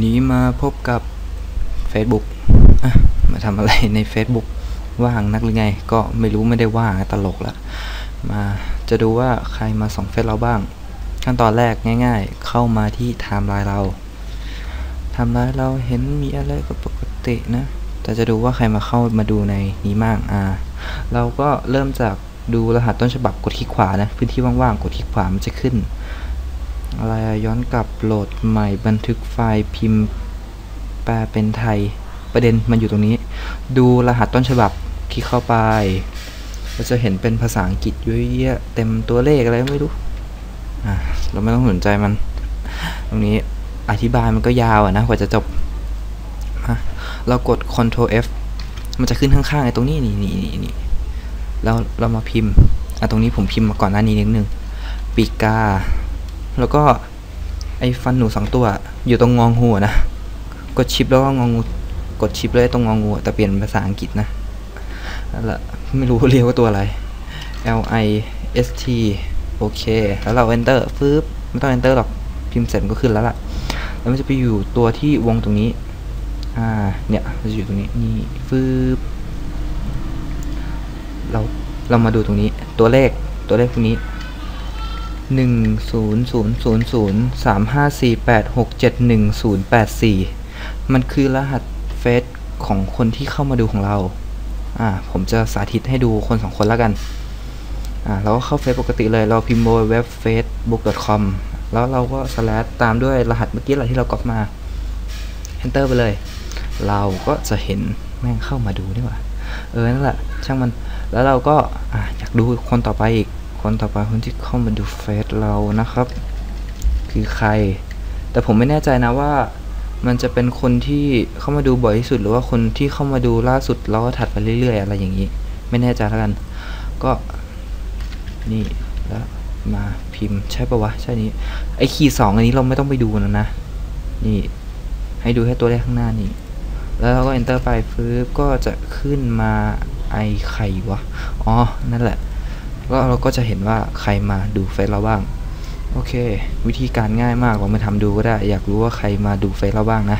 นี้มาพบกับ Facebook อะมาทำอะไรใน Facebook ว่างนักหรือไง ก็ไม่รู้ไม่ได้ว่างตลกละมาจะดูว่าใครมาส่องเฟซเราบ้าง ขั้นตอนแรกง่าย ๆ เข้ามาที่ไทม์ไลน์เราไทม์ไลน์เราเห็นมีอะไรก็ปกตินะ แต่จะดูว่าใครมาเข้ามาดูในนี้บ้างอ่า เราก็เริ่มจากดูรหัสต้นฉบับกดคลิกขวานะพื้นที่ว่างๆกดคลิกขวามันจะขึ้น อะไรย้อนกลับโหลดใหม่บันทึกไฟล์พิมพ์แปลเป็นไทย ประเด็นมันอยู่ตรงนี้ ดูรหัสต้นฉบับคลิกเข้าไปเราจะเห็นเป็นภาษาอังกฤษเยอะแยะเต็มตัวเลขอะไรไม่รู้อะเราไม่ต้องสนใจมัน ตรงนี้อธิบายมันก็ยาวอะนะกว่าจะจบอะเรากด Ctrl F มันจะขึ้นข้างๆไอ้ตรงนี้นี่นี่นี่นี่แล้วเรามาพิมพ์อะตรงนี้ผมพิมพ์มาก่อนหน้านี้นิดนึงปีกา แล้วก็ไอ้ฟันหนูสองตัว อยู่ตรงงองหัวนะ กดชิปแล้วก็งองูกดชิปเลยตรงงองูแต่เปลี่ยนภาษาอังกฤษนะนั่นแหละไม่รู้เรียกว่าตัวอะไร L I S T โอเค แล้วเรา enter ฟืบไม่ต้อง enter หรอก พิมพ์เสร็จมันก็ขึ้นแล้วล่ะ แล้วมันจะไปอยู่ตัวที่วงตรงนี้ อ่า เนี่ยจะอยู่ตรงนี้ นี่ฟืบเรา เรามาดูตรงนี้ ตัวเลข ตัวเลขตรงนี้ หนึ่งศูนย์ศูนย์ศูนย์ศูนย์สามห้าสี่แปดหกเจ็ดหนึ่งศูนย์แปดสี่มันคือรหัสเฟซของคนที่เข้ามาดูของเรา อ่า ผมจะสาธิตให้ดูคนสองคนแล้วกัน อ่า เราก็เข้าเฟซปกติเลย เราพิมพ์บเว็บ facebook.com แล้วเราก็สแลชตามด้วยรหัสเมื่อกี้แหละที่เราก๊อปมา enter ไปเลย เราก็จะเห็นแม่งเข้ามาดูนี่หว่า เออ นั่นแหละ ช่างมัน แล้วเราก็ อ่า อยากดูคนต่อไปอีก คนต่อไปคนที่เข้ามาดูเฟซเรานะครับ คือใคร แต่ผมไม่แน่ใจนะว่า มันจะเป็นคนที่เข้ามาดูบ่อยที่สุด หรือว่าคนที่เข้ามาดูล่าสุดแล้วก็ถัดไปเรื่อยๆ อะไรอย่างนี้ ไม่แน่ใจแล้วกัน ก็นี่แล้วมาพิมพ์ใช่ปะวะใช่นี้ไอ้ขีดสองอันนี้เราไม่ต้องไปดูนะนะ นี่ ให้ดูแค่ตัวเลขข้างหน้านี่ แล้วเราก็ enter ไปฟื้บก็จะขึ้นมาไอใครวะ อ๋อ นั่นแหละ ก็เราก็จะเห็นว่าใครมาดูเฟซเราบ้าง โอเค วิธีการง่ายมากลองไปทำดูก็ได้ อยากรู้ว่าใครมาดูเฟซเราบ้างนะ